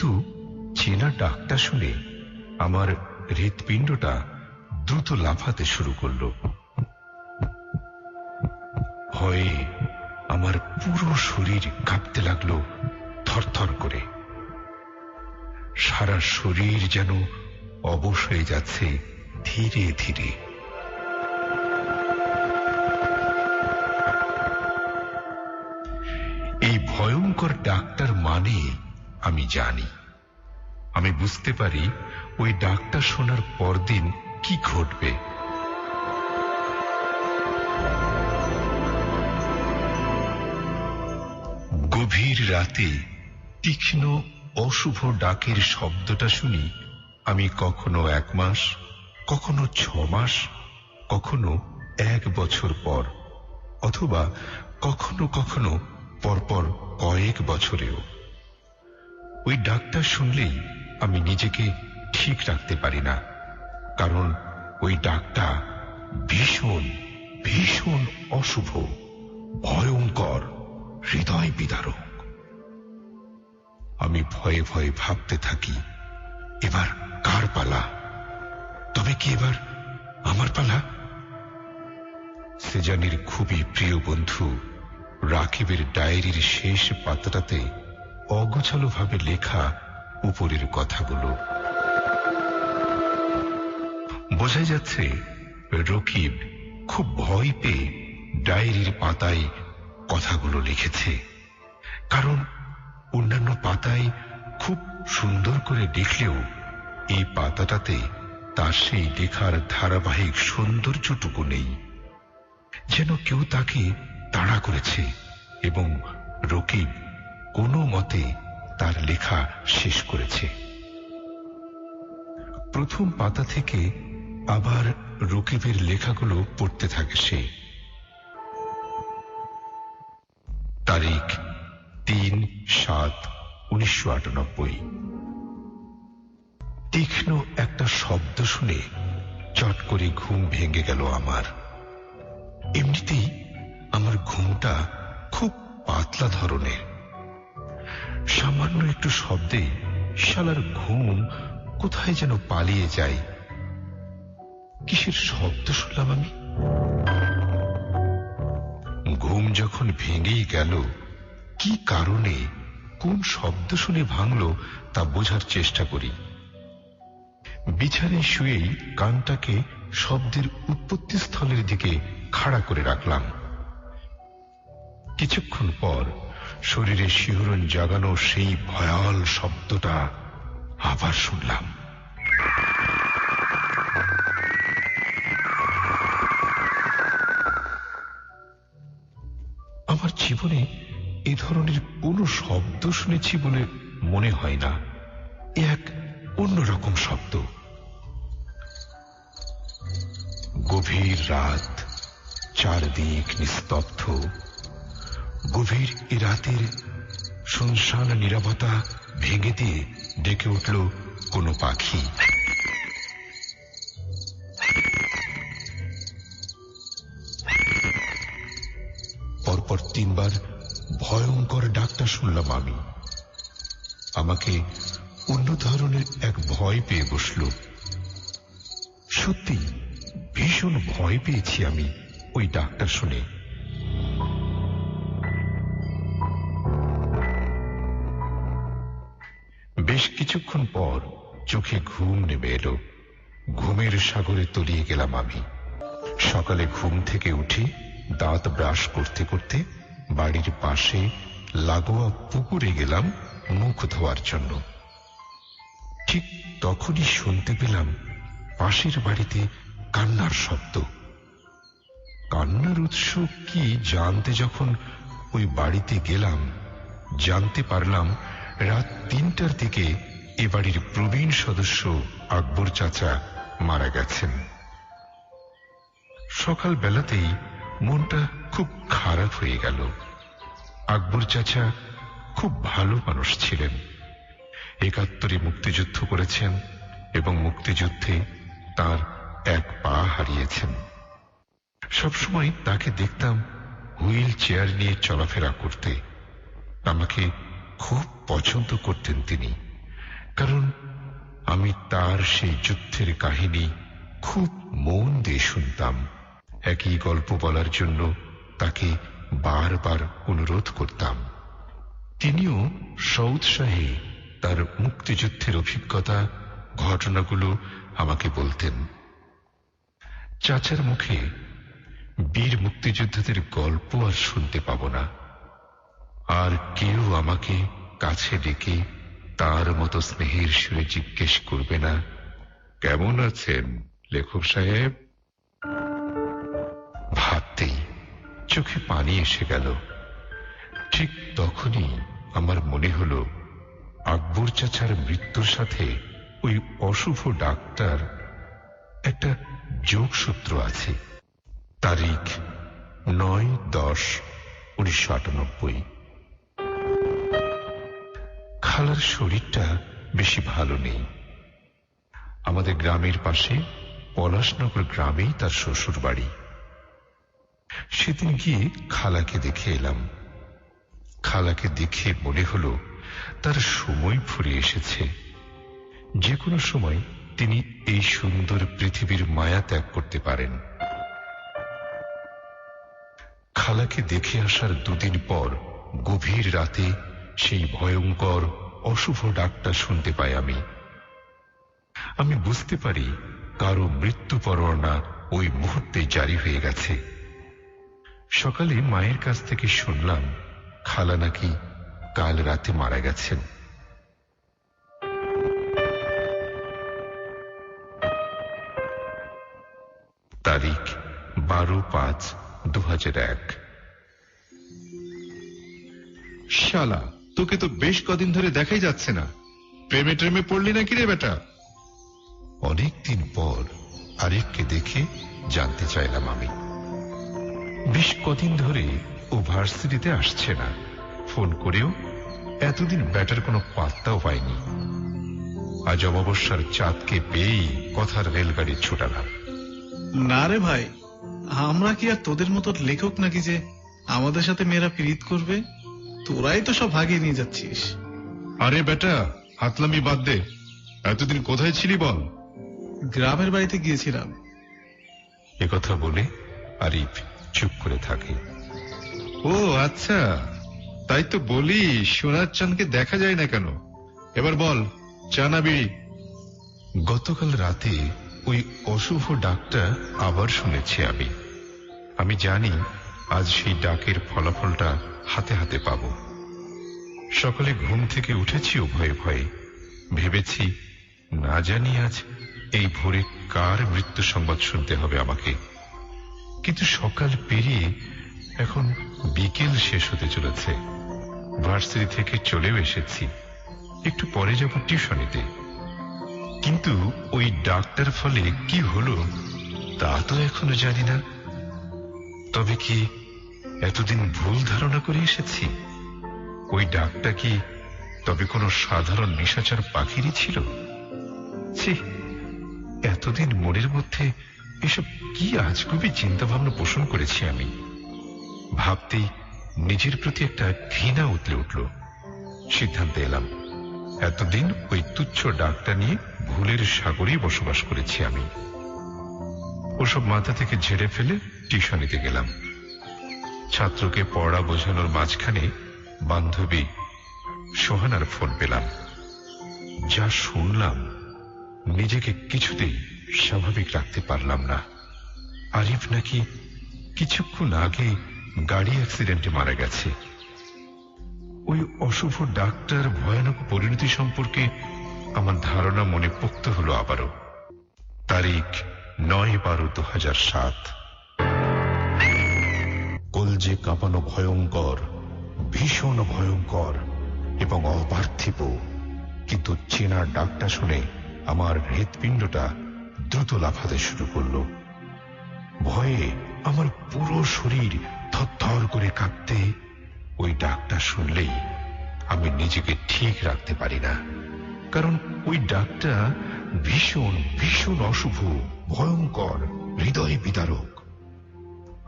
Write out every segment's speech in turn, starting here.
কিন্তু চেনা ডাকটা শুনে আমার হৃৎপিণ্ডটা দ্রুত লাফাতে শুরু করল। ভয়ে আমার পুরো শরীর কাঁপতে লাগল থরথর করে। সারা শরীর যেন অবশ হয়ে যাচ্ছে ধীরে ধীরে। এই ভয়ঙ্কর ডাক্তার মানে আমি জানি। আমি বুঝতে পারি ওই ডাকটা শোনার পরদিন কি ঘটবে। গভীর রাতে তীক্ষ্ণ, অশুভ ডাকের শব্দটা শুনি আমি কখনো এক মাস, কখনো ছ মাস, কখনো এক বছর পর, অথবা কখনো কখনো পরপর কয়েক বছরেও। ওই ডাকটা শুনলেই আমি নিজেকে ঠিক রাখতে পারি না। কারণ ওই ডাকটা ভীষণ ভীষণ অশুভ, ভয়ঙ্কর, হৃদয় বিদারক। আমি ভয়ে ভয়ে ভাবতে থাকি, এবার কার পালা? তবে কি এবার আমার পালা? সেজানির খুবই প্রিয় বন্ধু রাকিবের ডায়েরির শেষ পাতাটাতে অগোছালো ভাবে লেখা উপরের কথাগুলো। বোঝা যাচ্ছে, রকিব খুব ভয় পেয়ে ডায়েরির পাতায় কথাগুলো লিখেছে। কারণ অন্যান্য পাতায় খুব সুন্দর করে লিখলেও এই পাতাটাতে তার সেই লেখার ধারাবাহিক সৌন্দর্যটুকু নেই। যেন কেউ তাকে তাড়া করেছে এবং রকিব কোনো মতে তার লেখা শেষ করেছে। প্রথম পাতা থেকে আবার রকিবের লেখাগুলো পড়তে থাকে সে। তারিখ তিন সাত উনিশশো আটানব্বই। তীক্ষ্ণ একটা শব্দ শুনে চট করে ঘুম ভেঙে গেল আমার। এমনিতেই আমার ঘুমটা খুব পাতলা ধরনের। সামান্য একটু শব্দে শালার ঘুম কোথায় যেন পালিয়ে যায়। কিসের শব্দ শুনলাম আমি? ঘুম যখন ভেঙেই গেল, কি কারণে, কোন শব্দ শুনে ভাঙল তা বোঝার চেষ্টা করি। বিছানায় শুয়েই কানটাকে শব্দের উৎপত্তি স্থলের দিকে খাড়া করে রাখলাম। কিছুক্ষণ পর শরীরে শিহরণ জাগানো সেই ভয়াল শব্দটা আবার শুনলাম। আমার জীবনে এ ধরনের কোনো শব্দ শুনেছি বলে মনে হয় না। এক অন্যরকম শব্দ। গভীর রাত, চারদিক নিস্তব্ধ। গভীর এ রাতের শুনশান নিরাপত্তা ভেঙে দিয়ে ডেকে উঠল কোনো পাখি। পরপর তিনবার ভয়ঙ্কর ডাকটা শুনলাম আমি। আমাকে অন্য ধরনের এক ভয় পেয়ে বসল। সত্যি ভীষণ ভয় পেয়েছি আমি ওই ডাকটা শুনে। কিছুক্ষণ পর চোখে ঘুম নেমে এলো। ঘুমের সাগরে তলিয়ে গেলাম আমি। সকালে ঘুম থেকে উঠি দাঁত ব্রাশ করতে করতে বাড়ির পাশে লাগোয়া পুকুরে গেলাম মুখ ধোয়ার জন্য। ঠিক তখনই শুনতে পেলাম পাশের বাড়িতে কান্নার শব্দ। কান্নার উৎস কি জানতে যখন ওই বাড়িতে গেলাম, জানতে পারলাম রাত তিনটার দিকে এ বাড়ির প্রবীণ সদস্য আকবর চাচা মারা গেছেন। সকাল বেলাতেই মনটা খুব খারাপ হয়ে গেল। আকবর চাচা খুব ভালো মানুষ ছিলেন। একাত্তরে মুক্তিযুদ্ধ করেছেন এবং মুক্তিযুদ্ধে তার এক পা হারিয়েছেন। সবসময় তাকে দেখতাম হুইল চেয়ার নিয়ে চলাফেরা করতে। আমাকে খুব পছন্দ করতেন তিনি। কারণ আমি তার সেই যুদ্ধের কাহিনী খুব মন দিয়ে শুনতাম। একই গল্প বলার জন্য তাকে বারবার অনুরোধ করতাম। তিনিও সৌৎসাহে তার মুক্তিযুদ্ধের অভিজ্ঞতা, ঘটনাগুলো আমাকে বলতেন। চাচার মুখে বীর মুক্তিযোদ্ধাদের গল্প আর শুনতে পাব না। আর কেউ আমাকে কাছে ডেকে তার মতো স্নেহের সুরে জিজ্ঞেস করবে না। কেমন আছেন, লেখক সাহেব? ভাবতেই চোখে পানি এসে গেল। ঠিক তখনই আমার মনে হলো, আকবর চাচার মৃত্যুর সাথে ওই অশুভ ডাক্তার একটা যোগসূত্র আছে। তারিখ নয় দশ উনিশশো আটানব্বই। খালার শরীরটা বেশি ভালো নেই। আমাদের গ্রামের পাশে পলাশনগর গ্রামেই তার শ্বশুর বাড়ি। সেদিন গিয়ে খালাকে দেখে এলাম। খালাকে দেখে মনে হলো তার সময় ফুরিয়ে এসেছে। যে কোনো সময় তিনি এই সুন্দর পৃথিবীর মায়া ত্যাগ করতে পারেন। খালাকে দেখে আসার দুদিন পর গভীর রাতে সেই ভয়ঙ্কর অশুভ ডাকটা শুনতে পাই আমি। আমি বুঝতে পারি কারও মৃত্যু পরোয়ানা ওই মুহূর্তে জারি হয়ে গেছে। সকালে মায়ের কাছ থেকে শুনলাম, খালা নাকি কাল রাতে মারা গেছেন। তারিখ, বারো পাঁচ দু হাজার এক। শালা তোকে তো বেশ কদিন ধরে দেখাই যাচ্ছে না। প্রেমে ট্রেমে পড়লি নাকি রে বেটা? অনেকদিন পর আরেককে দেখে জানতে চাইলাম আমি। বেশ কদিন ধরে ও ভার্সিটিতে আসছে না। ফোন করেও এতদিন ব্যাটার কোনো পাত্তাও পাইনি আজ অমাবস্যার চাঁদকে পেয়েই কথার রেলগাড়ি ছুটালাম। না রে ভাই, আমরা কি আর তোদের মতো লেখক নাকি যে আমাদের সাথে মেয়েরা প্রীত করবে? তোরাই তো সব ভাগিয়ে নিয়ে যাচ্ছিস। আরে বেটা হাতলামি বাদ দে। এতদিন কোথায় ছিলি বল? গ্রামের বাড়িতে গিয়েছিলাম। কথা বলে আরিফ চুপ করে থাকে। ও আচ্ছা। তাই তো বলি সোনার চাঁদকে দেখা যায় না কেন? এবার বল চানা বিড়ি? গতকাল রাতে ওই অশুভ ডাকটা আবার শুনেছি আমি। আমি জানি আজ সেই ডাকের ফলাফলটা হাতে হাতে পাব। সকালে ঘুম থেকে উঠেছি ও ভয়ে ভয়ে। ভেবেছি, না জানি আজ এই ভোরে কার মৃত্যু সংবাদ শুনতে হবে আমাকে। কিন্তু সকাল পেরিয়ে এখন বিকেল শেষ হতে চলেছে। ভার্সিটি থেকে চলেও এসেছি। একটু পরে যাব টিউশনিতে। কিন্তু ওই ডাক্তার ফলে কি হলো তা তো এখনও জানি না। তবে কি এতদিন ভুল ধারণা করে এসেছি। ওই ডাকটা কি তবে কোনো সাধারণ নিশাচার পাখিরই ছিল? এতদিন মনের মধ্যে এসব কি আজগুবি চিন্তা ভাবনা পোষণ করেছি আমি। ভাবতেই নিজের প্রতি একটা ঘৃণা উতলে উঠল। সিদ্ধান্তে এলাম, এতদিন ওই তুচ্ছ ডাকটা নিয়ে ভুলের সাগরেই বসবাস করেছি আমি। ওসব মাথা থেকে ঝেড়ে ফেলে টিউশনিতে গেলাম। ছাত্রকে পড়া বোঝানোর মাঝখানে বান্ধবী সোহানার ফোন পেলাম। যা শুনলাম, নিজেকে কিছুতেই স্বাভাবিক রাখতে পারলাম না। আরিফ নাকি কিছুক্ষণ আগে গাড়ি অ্যাক্সিডেন্টে মারা গেছে। ওই অশুভ ডাক্তার ভয়ানক পরিণতি সম্পর্কে আমার ধারণা মনে পোক্ত হলো আবারও। তারিখ নয় বারো দু হাজার সাত। কলজে কাঁপানো ভয়ঙ্কর, ভীষণ ভয়ঙ্কর এবং অপার্থিব। কিন্তু চেনার ডাকটা শুনে আমার হৃৎপিণ্ডটা দ্রুত লাফাতে শুরু করল। ভয়ে আমার পুরো শরীর থরথর করে কাঁপতে ওই ডাকটা শুনলেই আমি নিজেকে ঠিক রাখতে পারি না। কারণ ওই ডাকটা ভীষণ ভীষণ অশুভ, ভয়ঙ্কর, হৃদয় বিদারক।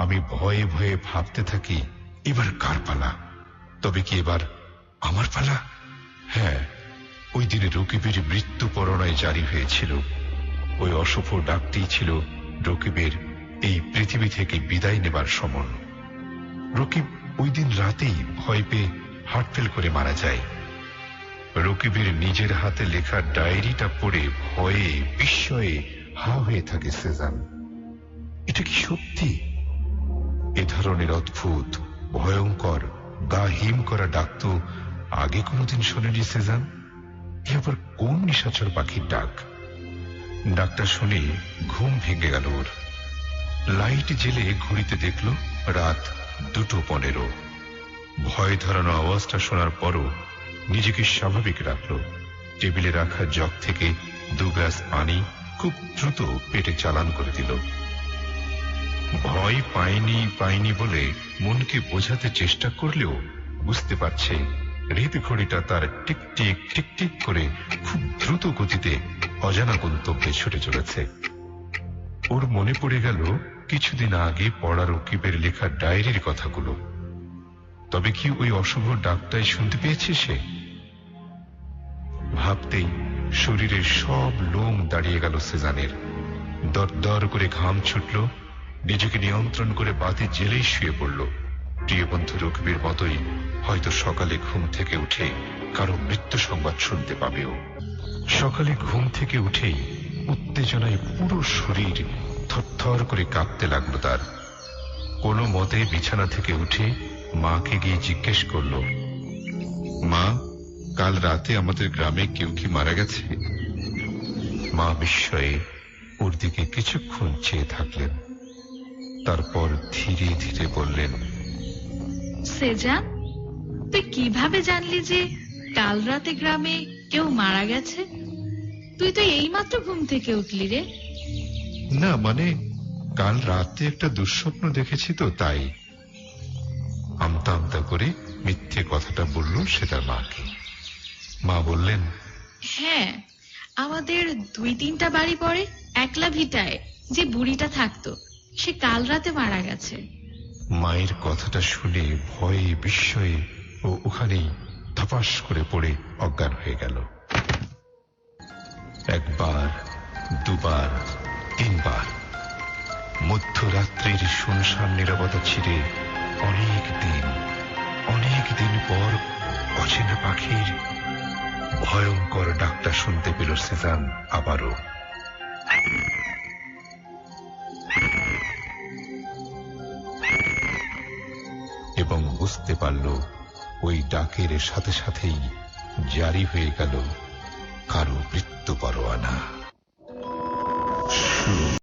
আমি ভয়ে ভয়ে ভাবতে থাকি, এবার কার পালা? তবে কি এবার আমার পালা? হ্যাঁ ওই দিনে রকিবের মৃত্যু পরণায় জারি হয়েছিল। ওই অশুভ ডাকটি ছিল রকিবের এই পৃথিবী থেকে বিদায় নেবার সমন রকিব ওই দিন রাতেই ভয় পেয়ে হার্টফেল করে মারা যায়। রকিবের নিজের হাতে লেখা ডায়েরিটা পড়ে ভয়ে বিস্ময়ে হা হয়ে থাকে সেজান। এটা কি সত্যি? এ ধরনের অদ্ভুত, ভয়ঙ্কর গা হিম করা ডাক তো আগে কোনোদিন শোনেনি, সেজান? এ আবার কোন নিশাচর পাখির ডাক? ডাকটা শুনে ঘুম ভেঙে গেল ওর। লাইট জেলে ঘড়িতে দেখল রাত দুটো পনেরো। ভয় ধরানো আওয়াজটা শোনার পরও নিজেকে স্বাভাবিক রাখল। টেবিলে রাখা জগ থেকে দু গ্লাস পানি খুব দ্রুত পেটে চালান করে দিল। ভয় পায়নি পায়নি বলে মনকে বোঝাতে চেষ্টা করলেও বুঝতে পারছে। ঘড়িটা তার টিক টিক টিক টিক করে খুব দ্রুত গতিতে অজানা গন্তব্যে ছুটে চলেছে। ওর মনে পড়ে গেল, কিছুদিন আগে পড়া রকিবের লেখা ডায়েরির কথাগুলো। তবে কি ওই অশুভ ডাকটাই শুনতে পেয়েছে সে? ভাবতেই শরীরের সব লোম দাঁড়িয়ে গেল সেজানের। দর দর করে ঘাম ছুটল নিজেকে নিয়ন্ত্রণ করে বাতি জেলেই শুয়ে পড়ল। প্রিয় বন্ধু রকিবের মতোই হয়তো সকালে ঘুম থেকে উঠে কারও মৃত্যু সংবাদ শুনতে পাবেও। সকালে ঘুম থেকে উঠেই উত্তেজনায় পুরো শরীর থরথর করে কাঁপতে লাগল তার। কোনো মতে বিছানা থেকে উঠে মাকে গিয়ে জিজ্ঞেস করল, মা, কাল রাতে আমাদের গ্রামে কেউ কি মারা গেছে? মা বিস্ময়ে ওর দিকে কিছুক্ষণ চেয়ে থাকলেন। তারপর ধীরে ধীরে বললেন সেজান তুই কীভাবে জানলি যে কাল রাতে গ্রামে কেউ মারা গেছে? তুই তো এইমাত্র ঘুম থেকে উঠলি রে। না মানে কাল রাতে একটা দুঃস্বপ্ন দেখেছি তো তাই। আমতা আমতা করে মিথ্যে কথাটা বলল সে তার মাকে। মা বললেন হ্যাঁ আমাদের দুই তিনটা বাড়ি পরে একলা ভিটায় যে বুড়িটা থাকতো। সে কাল রাতে মারা গেছে। মায়ের কথাটা শুনে ভয়ে, বিস্ময়ে ও ওখানেই ধপাস করে পড়ে অজ্ঞান হয়ে গেল। একবার, দুবার, তিনবার মধ্যরাত্রির শুনশান নিরবতা ছিঁড়ে অনেক দিন অনেক দিন পর অচেনা পাখির ভয়ঙ্কর ডাকটা শুনতে পেল সেজান আবারও। বুঝতে পারল ওই ডাকের সাথে সাথেই জারি হয়ে গেল কারও মৃত্যু পরোয়ানা।